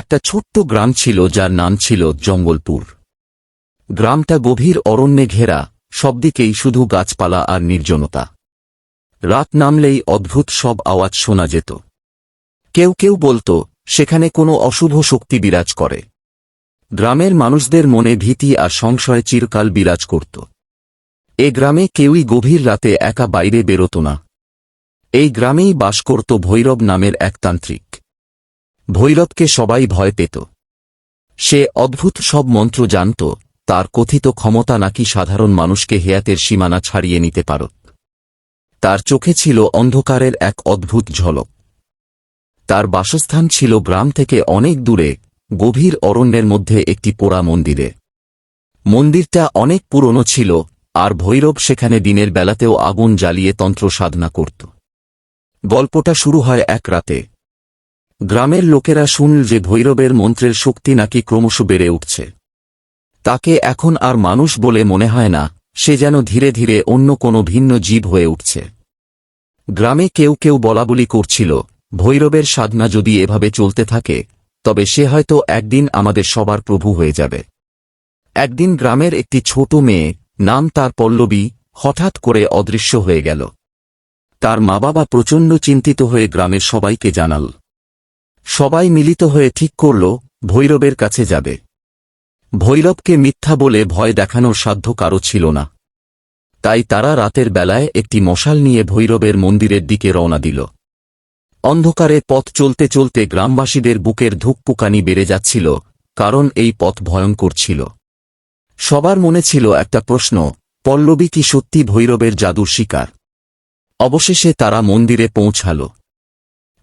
একটা ছোট্ট গ্রাম ছিল যার নাম ছিল জঙ্গলপুর। গ্রামটা গভীর অরণ্যে ঘেরা, সবদিকেই শুধু গাছপালা আর নির্জনতা। রাত নামলেই অদ্ভুত সব আওয়াজ শোনা যেত। কেউ কেউ বলতো, সেখানে কোনো অশুভ শক্তি বিরাজ করে। গ্রামের মানুষদের মনে ভীতি আর সংশয় চিরকাল বিরাজ করত। এ গ্রামে কেউই গভীর রাতে একা বাইরে বেরোত না। এই গ্রামেই বাস করত ভৈরব নামের এক তান্ত্রিক। ভৈরবকে সবাই ভয় পেত। সে অদ্ভুত সব মন্ত্র জানত, তার কথিত ক্ষমতা নাকি সাধারণ মানুষকে হেয়াতের সীমানা ছাড়িয়ে নিতে পারত। তার চোখে ছিল অন্ধকারের এক অদ্ভুত ঝলক। তার বাসস্থান ছিল গ্রাম থেকে অনেক দূরে, গভীর অরণ্যের মধ্যে একটি পোড়া মন্দিরে। মন্দিরটা অনেক পুরনো ছিল, আর ভৈরব সেখানে দিনের বেলাতেও আগুন জ্বালিয়ে তন্ত্র সাধনা করত। গল্পটা শুরু হয় এক রাতে। গ্রামের লোকেরা শুনল যে ভৈরবের মন্ত্রের শক্তি নাকি ক্রমশ বেড়ে উঠছে। তাকে এখন আর মানুষ বলে মনে হয় না, সে যেন ধীরে ধীরে অন্য কোনো ভিন্ন জীব হয়ে উঠছে। গ্রামে কেউ কেউ বলাবলি করছিল, ভৈরবের সাধনা যদি এভাবে চলতে থাকে, তবে সে হয়তো একদিন আমাদের সবার প্রভু হয়ে যাবে। একদিন গ্রামের একটি ছোট মেয়ে, নাম তার পল্লবী, হঠাৎ করে অদৃশ্য হয়ে গেল। তার মা বাবা প্রচণ্ড চিন্তিত হয়ে গ্রামের সবাইকে জানাল সবাই মিলিত হয়ে ঠিক করল, ভৈরবের কাছে যাবে। ভৈরবকে মিথ্যা বলে ভয় দেখানোর সাধ্য কারও ছিল না। তাই তারা রাতের বেলায় একটি মশাল নিয়ে ভৈরবের মন্দিরের দিকে রওনা দিল। অন্ধকারে পথ চলতে চলতে গ্রামবাসীদের বুকের ধুকপুকানি বেড়ে যাচ্ছিল, কারণ এই পথ ভয়ঙ্কর ছিল। সবার মনে ছিল একটা প্রশ্ন, পল্লবী কি সত্যি ভৈরবের জাদুর শিকার? অবশেষে তারা মন্দিরে পৌঁছাল।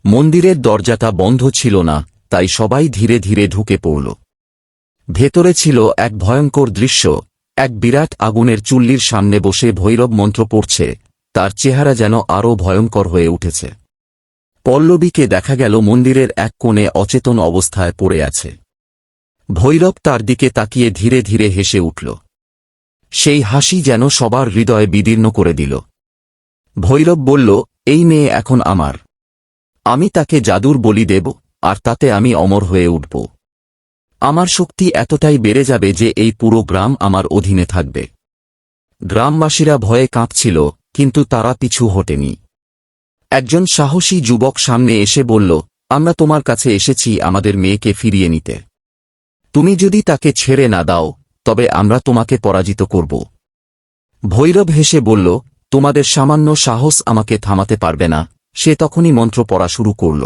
মন্দিরের দরজাটা বন্ধ ছিল না, তাই সবাই ধীরে ধীরে ঢুকে পড়ল। ভেতরে ছিল এক ভয়ঙ্কর দৃশ্য, এক বিরাট আগুনের চুল্লির সামনে বসে ভৈরব মন্ত্র পড়ছে, তার চেহারা যেন আরও ভয়ঙ্কর হয়ে উঠেছে। পল্লবীকে দেখা গেল মন্দিরের এক কোণে অচেতন অবস্থায় পড়ে আছে। ভৈরব তার দিকে তাকিয়ে ধীরে ধীরে হেসে উঠল। সেই হাসি যেন সবার হৃদয়ে বিদীর্ণ করে দিল। ভৈরব বলল, এই মেয়ে এখন আমার। আমি তাকে জাদুর বলি দেব, আর তাতে আমি অমর হয়ে উঠব। আমার শক্তি এতটাই বেড়ে যাবে যে এই পুরো গ্রাম আমার অধীনে থাকবে। গ্রামবাসীরা ভয়ে কাঁপছিল, কিন্তু তারা পিছু হটেনি। একজন সাহসী যুবক সামনে এসে বলল, আমরা তোমার কাছে এসেছি আমাদের মেয়েকে ফিরিয়ে নিতে। তুমি যদি তাকে ছেড়ে না দাও, তবে আমরা তোমাকে পরাজিত করব। ভৈরব হেসে বলল, তোমাদের সামান্য সাহস আমাকে থামাতে পারবে না সে তখনই মন্ত্র পড়া শুরু করল।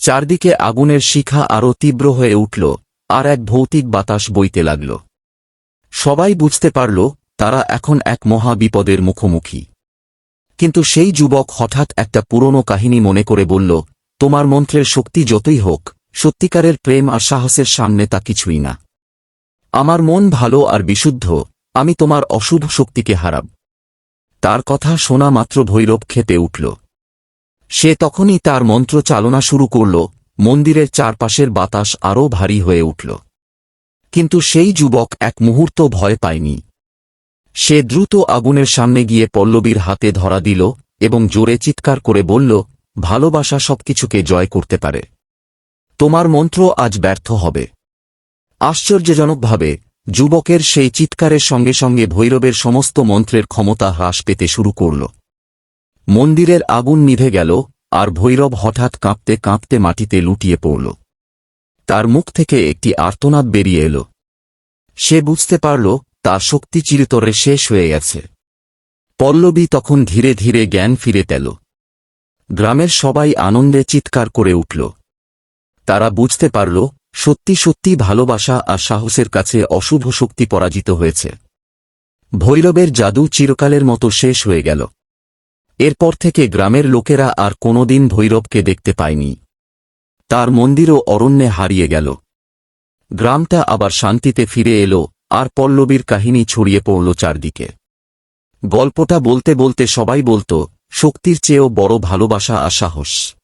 চারদিকে আগুনের শিখা আরও তীব্র হয়ে উঠল, আর এক ভৌতিক বাতাস বইতে লাগল। সবাই বুঝতে পারল, তারা এখন এক মহা বিপদের মুখোমুখি। কিন্তু সেই যুবক হঠাৎ একটা পুরনো কাহিনী মনে করে বলল, তোমার মন্ত্রের শক্তি যতই হোক, সত্যিকারের প্রেম আর সাহসের সামনে তা কিছুই না। আমার মন ভালো আর বিশুদ্ধ, আমি তোমার অশুভ শক্তিকে হারাব তার কথা শোনা মাত্র ভৈরব খেতে উঠল। সে তখনই তার মন্ত্র চালনা শুরু করল, মন্দিরের চারপাশের বাতাস আরও ভারী হয়ে উঠল। কিন্তু সেই যুবক এক মুহূর্ত ভয় পায়নি। সে দ্রুত আগুনের সামনে গিয়ে পল্লবীর হাতে ধরা দিল এবং জোরে চিৎকার করে বলল, ভালোবাসা সবকিছুকে জয় করতে পারে। তোমার মন্ত্র আজ ব্যর্থ হবে। আশ্চর্যজনকভাবে, যুবকের সেই চিৎকারের সঙ্গে সঙ্গে ভৈরবের সমস্ত মন্ত্রের ক্ষমতা হ্রাস পেতে শুরু করল। মন্দিরের আগুন নিভে গেল, আর ভৈরব হঠাৎ কাঁপতে কাঁপতে মাটিতে লুটিয়ে পড়ল। তার মুখ থেকে একটি আর্তনাদ বেরিয়ে এল। সে বুঝতে পারল, তার শক্তি চিরতরে শেষ হয়ে গেছে। পল্লবী তখন ধীরে ধীরে জ্ঞান ফিরে তেল গ্রামের সবাই আনন্দে চিৎকার করে উঠল। তারা বুঝতে পারল, সত্যি সত্যি ভালোবাসা আর সাহসের কাছে অশুভ শক্তি পরাজিত হয়েছে। ভৈরবের জাদু চিরকালের মতো শেষ হয়ে গেল। এরপর থেকে গ্রামের লোকেরা আর কোনোদিন ভৈরবকে দেখতে পায়নি। তার মন্দিরও অরণ্যে হারিয়ে গেল। গ্রামটা আবার শান্তিতে ফিরে এলো আর পল্লবীর কাহিনী ছড়িয়ে পড়ল চারদিকে। গল্পটা বলতে বলতে সবাই বলতো, শক্তির চেয়েও বড় ভালোবাসা আর সাহস।